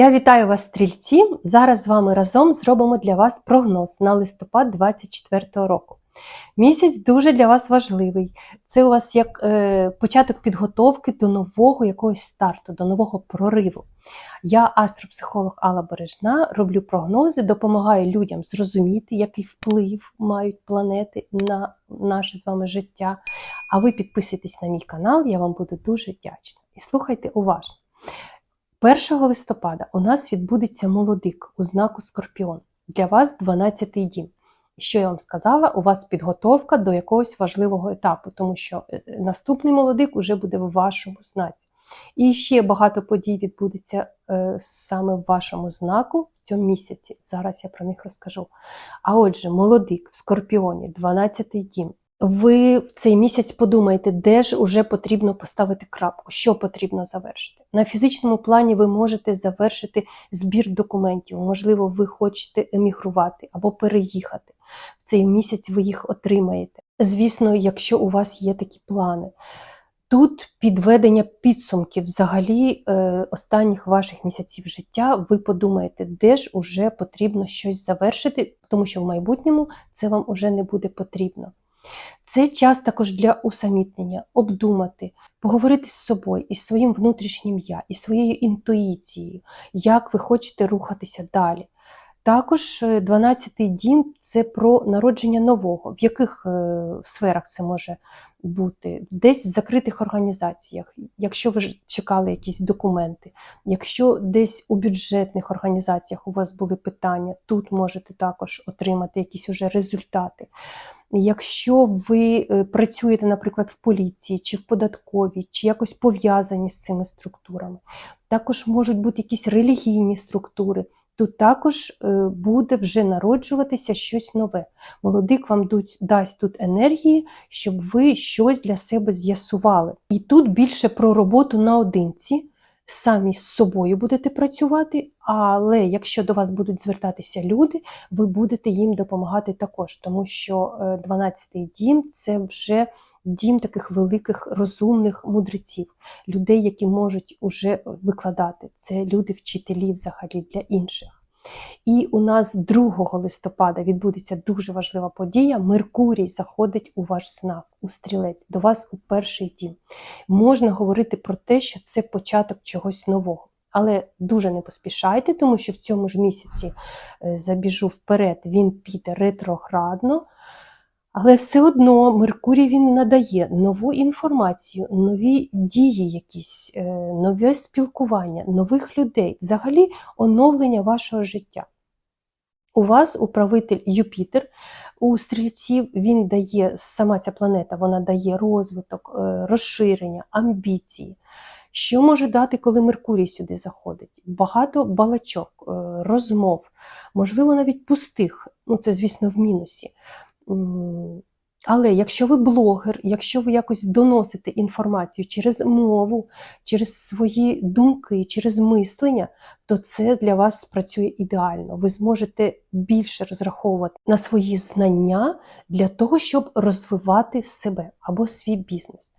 Я вітаю вас, стрільці! Зараз з вами разом зробимо для вас прогноз на листопад 2024 року. Місяць дуже для вас важливий. Це у вас як е, початок підготовки до нового якогось старту, до нового прориву. Я, астропсихолог Алла Бережна, роблю прогнози, допомагаю людям зрозуміти, який вплив мають планети на наше з вами життя. А ви підписуйтесь на мій канал, я вам буду дуже вдячна. І слухайте уважно. 1 листопада у нас відбудеться молодик у знаку Скорпіон. Для вас 12-й дім. Що я вам сказала, у вас підготовка до якогось важливого етапу, тому що е, наступний молодик уже буде в вашому знаці. І ще багато подій відбудеться е, саме в вашому знаку в цьому місяці. Зараз я про них розкажу. А отже, молодик в Скорпіоні, 12-й дім. Ви в цей місяць подумаєте, де ж уже потрібно поставити крапку, що потрібно завершити. На фізичному плані ви можете завершити збір документів. Можливо, ви хочете емігрувати або переїхати. В цей місяць ви їх отримаєте. Звісно, якщо у вас є такі плани. Тут підведення підсумків взагалі е, останніх ваших місяців життя, ви подумаєте, де ж уже потрібно щось завершити, тому що в майбутньому це вам уже не буде потрібно. Це час також для усамітнення, обдумати, поговорити з собою із своїм внутрішнім я, із своєю інтуїцією, як ви хочете рухатися далі. Також 12-й дім це про народження нового, в яких е, сферах це може бути, десь в закритих організаціях, якщо ви чекали якісь документи, якщо десь у бюджетних організаціях у вас були питання, тут можете також отримати якісь уже результати. Якщо ви е, працюєте, наприклад, в поліції чи в податковій, чи якось пов'язані з цими структурами, також можуть бути якісь релігійні структури. Тут також е, буде вже народжуватися щось нове. Молодик вам дасть тут енергії, щоб ви щось для себе з'ясували. І тут більше про роботу наодинці. Самі з собою будете працювати, але якщо до вас будуть звертатися люди, ви будете їм допомагати також, тому що 12-й е, дім це вже дім таких великих розумних мудреців, людей, які можуть уже викладати. Це люди-вчителі взагалі для інших. І у нас 2 листопада відбудеться дуже важлива подія. Меркурій заходить у ваш знак, у стрілець, до вас у перший дім. Можна говорити про те, що це початок чогось нового. Але дуже не поспішайте, тому що в цьому ж місяці е, забіжу вперед, він піде ретроградно. Але все одно Меркурій він надає нову інформацію, нові дії, якісь, е, нове спілкування, нових людей, взагалі оновлення вашого життя. У вас управитель Юпітер, у стрільців він дає, сама ця планета вона дає розвиток, е, розширення, амбіції. Що може дати, коли Меркурій сюди заходить? Багато балачок, е, розмов, можливо, навіть пустих, ну це, звісно, в мінусі. Але якщо ви блогер, якщо ви якось доносите інформацію через мову, через свої думки, через мислення, то це для вас спрацює ідеально. Ви зможете більше розраховувати на свої знання для того, щоб розвивати себе або свій бізнес.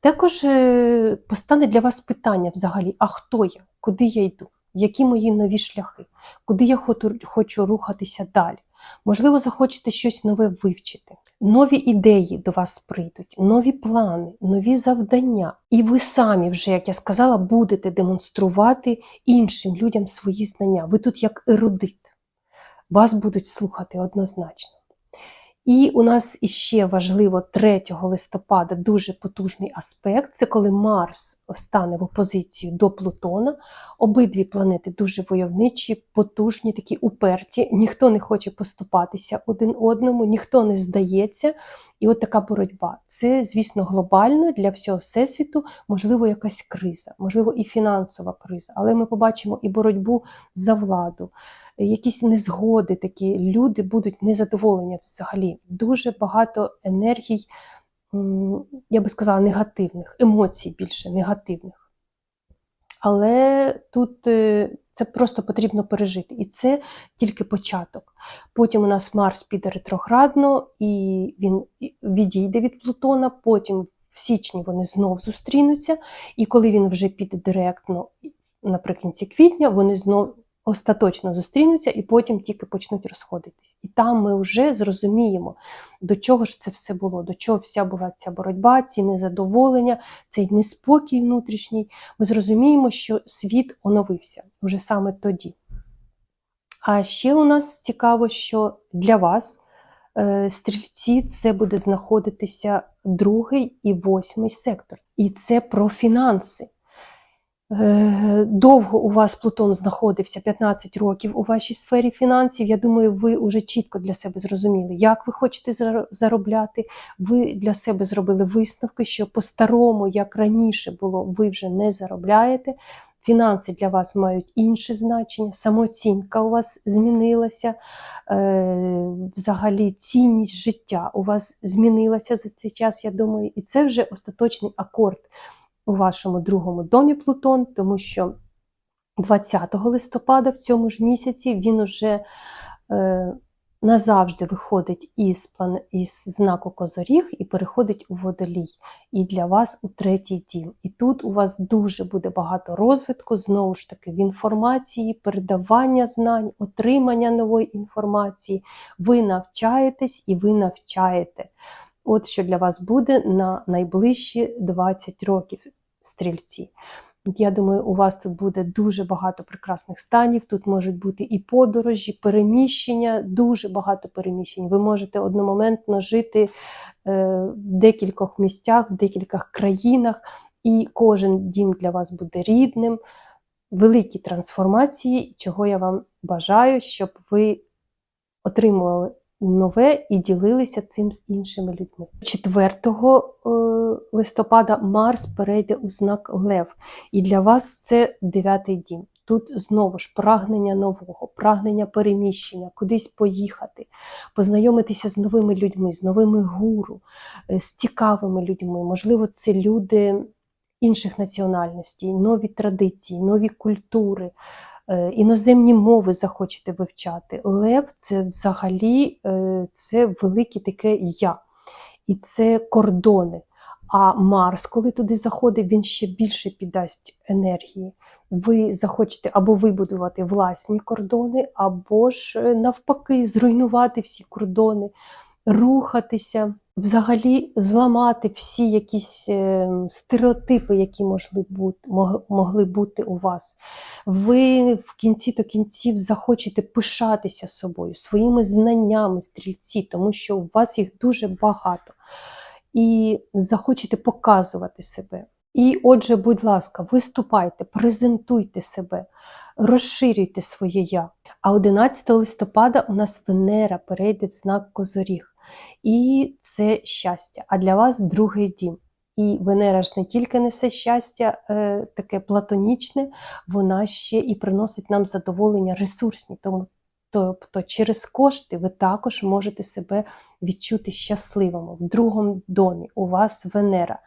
Також е, постане для вас питання взагалі: а хто я? Куди я йду? Які мої нові шляхи? Куди я хочу рухатися далі? Можливо, захочете щось нове вивчити. Нові ідеї до вас прийдуть, нові плани, нові завдання. І ви самі вже, як я сказала, будете демонструвати іншим людям свої знання. Ви тут як ерудит. Вас будуть слухати однозначно. І у нас іще важливо 3 листопада дуже потужний аспект це коли Марс стане в опозицію до Плутона. Обидві планети дуже войовничі, потужні, такі уперті. Ніхто не хоче поступатися один одному, ніхто не здається. І от така боротьба. Це, звісно, глобально для всього всесвіту, можливо, якась криза, можливо, і фінансова криза, але ми побачимо і боротьбу за владу якісь незгоди, такі люди будуть незадоволені взагалі. Дуже багато енергій, я би сказала, негативних, емоцій більше негативних. Але тут е, це просто потрібно пережити. І це тільки початок. Потім у нас Марс піде ретроградно, і він відійде від Плутона, потім в січні вони знов зустрінуться, і коли він вже піде директно наприкінці квітня вони знову остаточно зустрінуться і потім тільки почнуть розходитись. І там ми вже зрозуміємо, до чого ж це все було, до чого вся була ця боротьба, ці незадоволення, цей неспокій внутрішній. Ми зрозуміємо, що світ оновився вже саме тоді. А ще у нас цікаво, що для вас, е, стрільці, це буде знаходитися другий і восьмий сектор. І це про фінанси. Е, Довго у вас Плутон знаходився 15 років у вашій сфері фінансів. Я думаю, ви вже чітко для себе зрозуміли, як ви хочете заробляти. Ви для себе зробили висновки, що по-старому, як раніше було, ви вже не заробляєте. Фінанси для вас мають інше значення, самооцінка у вас змінилася, е, взагалі цінність життя у вас змінилася за цей час, я думаю, і це вже остаточний акорд у вашому другому домі Плутон, тому що 20 листопада в цьому ж місяці він уже е, назавжди виходить із, план... із знаку Козоріг і переходить у водолій. І для вас у третій дім. І тут у вас дуже буде багато розвитку, знову ж таки, в інформації, передавання знань, отримання нової інформації. Ви навчаєтесь і ви навчаєте. От що для вас буде на найближчі 20 років стрільці. Я думаю, у вас тут буде дуже багато прекрасних станів. Тут можуть бути і подорожі, переміщення, дуже багато переміщень. Ви можете одномоментно жити е, в декількох місцях, в декількох країнах, і кожен дім для вас буде рідним. Великі трансформації, чого я вам бажаю, щоб ви отримували нове і ділилися цим з іншими людьми. 4 е, листопада Марс перейде у знак Лев, і для вас це дев'ятий дім. Тут знову ж прагнення нового, прагнення переміщення, кудись поїхати, познайомитися з новими людьми, з новими гуру, е, з цікавими людьми. Можливо, це люди інших національностей, нові традиції, нові культури. Е, іноземні мови захочете вивчати. Лев це взагалі е, це велике таке я, і це кордони. А Марс, коли туди заходить, він ще більше піддасть енергії. Ви захочете або вибудувати власні кордони, або ж е, навпаки, зруйнувати всі кордони, рухатися, взагалі зламати всі якісь е, стереотипи, які могли бути, могли бути у вас. Ви в кінці до кінців захочете пишатися собою, своїми знаннями, стрільці, тому що у вас їх дуже багато. І захочете показувати себе. І, отже, будь ласка, виступайте, презентуйте себе, розширюйте своє я. А 11 листопада у нас Венера перейде в знак Козоріг. І це щастя. А для вас другий дім. І Венера ж не тільки несе щастя, е, таке платонічне, вона ще і приносить нам задоволення ресурсні. Тому Тобто через кошти ви також можете себе відчути щасливими в другому домі. У вас Венера.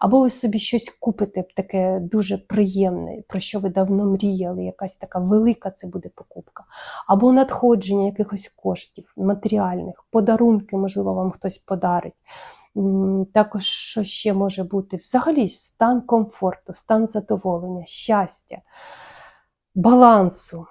Або ви собі щось купите таке дуже приємне, про що ви давно мріяли, якась така велика це буде покупка. Або надходження якихось коштів, матеріальних, подарунки, можливо, вам хтось подарить. Також що ще може бути? Взагалі стан комфорту, стан задоволення, щастя, балансу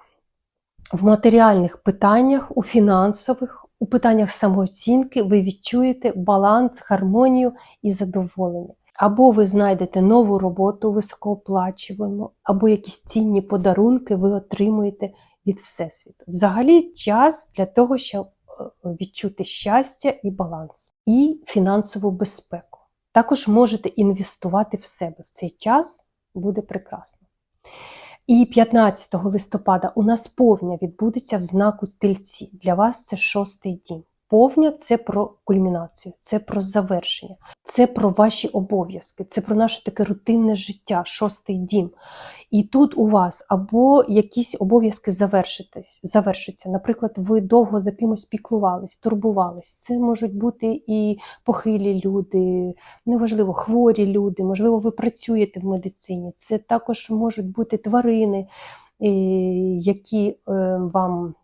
в матеріальних питаннях, у фінансових, у питаннях самооцінки ви відчуєте баланс, гармонію і задоволення. Або ви знайдете нову роботу високооплачувану, або якісь цінні подарунки ви отримуєте від Всесвіту. Взагалі, час для того, щоб е, відчути щастя і баланс, і фінансову безпеку. Також можете інвестувати в себе в цей час буде прекрасно. І 15 листопада у нас повня відбудеться в знаку тельці. Для вас це шостий дім. Повня це про кульмінацію, це про завершення, це про ваші обов'язки, це про наше таке рутинне життя, шостий дім. І тут у вас або якісь обов'язки завершаться. Наприклад, ви довго за кимось піклувались, турбувались. Це можуть бути і похилі люди, неважливо, хворі люди, можливо, ви працюєте в медицині. Це також можуть бути тварини, які е, вам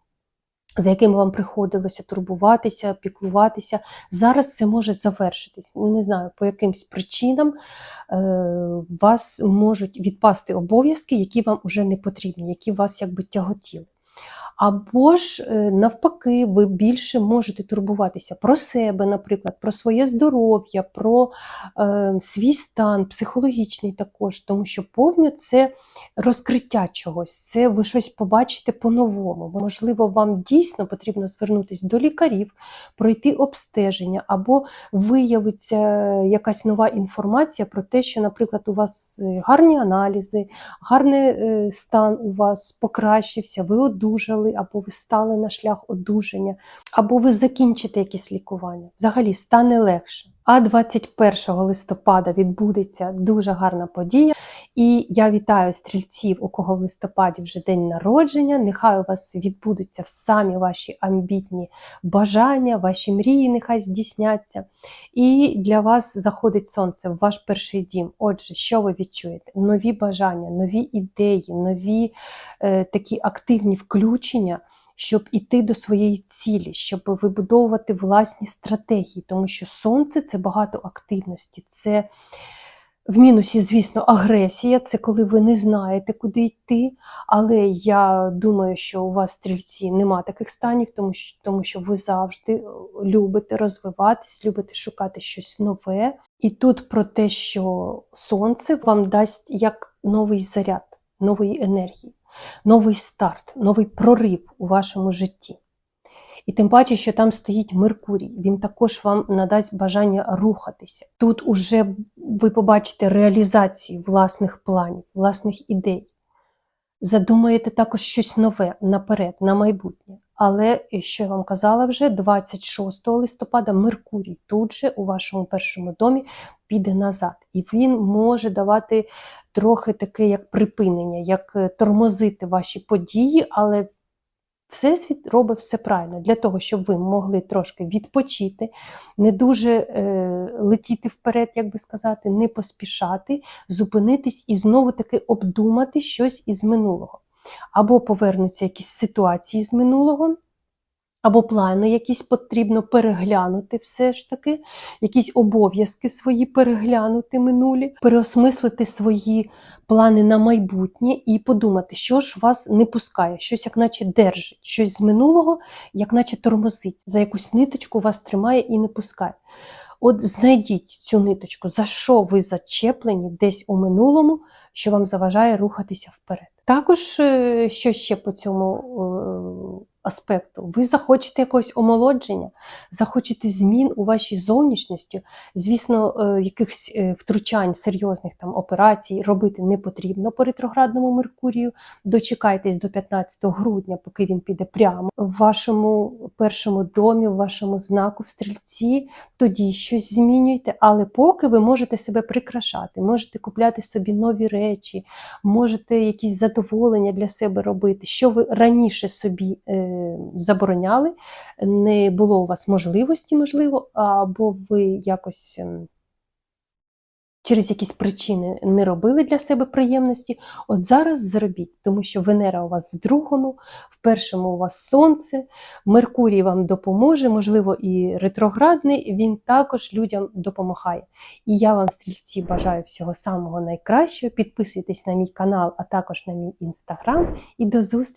за якими вам приходилося турбуватися, піклуватися. Зараз це може завершитись. Не знаю, по якимсь причинам е, вас можуть відпасти обов'язки, які вам вже не потрібні, які вас якби тяготіли. Або ж е, навпаки, ви більше можете турбуватися про себе, наприклад, про своє здоров'я, про е, свій стан, психологічний також, тому що повня це розкриття чогось, це ви щось побачите по-новому. Можливо, вам дійсно потрібно звернутися до лікарів, пройти обстеження, або виявиться якась нова інформація про те, що, наприклад, у вас е, гарні аналізи, гарний е, стан у вас покращився, ви одужали, або ви стали на шлях одужання, або ви закінчите якісь лікування. Взагалі стане легше. А 21 листопада відбудеться дуже гарна подія. І я вітаю стрільців, у кого в листопаді вже день народження. Нехай у вас відбудуться самі ваші амбітні бажання, ваші мрії нехай здійсняться. І для вас заходить сонце в ваш перший дім. Отже, що ви відчуєте? Нові бажання, нові ідеї, нові е, такі активні включення. Щоб іти до своєї цілі, щоб вибудовувати власні стратегії, тому що сонце це багато активності, це в мінусі, звісно, агресія це коли ви не знаєте, куди йти. Але я думаю, що у вас стрільці нема таких станів, тому що, тому що ви завжди е, любите розвиватись, любите шукати щось нове. І тут про те, що сонце вам дасть як новий заряд, нової енергії, новий старт, новий прорив у вашому житті. І тим паче, що там стоїть Меркурій, він також вам надасть бажання рухатися. Тут уже ви побачите реалізацію власних планів, власних ідей. Задумаєте також щось нове наперед, на майбутнє. Але, що я вам казала вже, 26 листопада Меркурій тут же у вашому першому домі піде назад. І він може давати трохи таке як припинення, як е, тормозити ваші події, але Всесвіт робить все правильно для того, щоб ви могли трошки відпочити, не дуже е, летіти вперед, як би сказати, не поспішати, зупинитись і знову таки обдумати щось із минулого. Або повернуться якісь ситуації з минулого, або плани якісь потрібно переглянути все ж таки, якісь обов'язки свої переглянути минулі, переосмислити свої плани на майбутнє і подумати, що ж вас не пускає, щось як наче держить, щось з минулого, як наче тормозить, за якусь ниточку вас тримає і не пускає. От знайдіть цю ниточку, за що ви зачеплені десь у минулому, що вам заважає рухатися вперед. Також, е, що ще по цьому е, аспекту, ви захочете якогось омолодження, захочете змін у вашій зовнішності, звісно, е, якихось втручань серйозних там операцій робити не потрібно по ретроградному Меркурію. Дочекайтесь до 15 грудня, поки він піде прямо в вашому першому домі, в вашому знаку в стрільці, тоді щось змінюйте, але поки ви можете себе прикрашати, можете купляти собі нові речі, можете якісь задоволення для себе робити, що ви раніше собі е, забороняли, не було у вас можливості, можливо, або ви якось. ем, Через якісь причини не робили для себе приємності, от зараз зробіть, тому що Венера у вас в другому, в першому у вас сонце, Меркурій вам допоможе, можливо, і ретроградний, він також людям допомагає. І я вам, стрільці, бажаю всього самого найкращого. Підписуйтесь на мій канал, а також на мій інстаграм. І до зустрічі!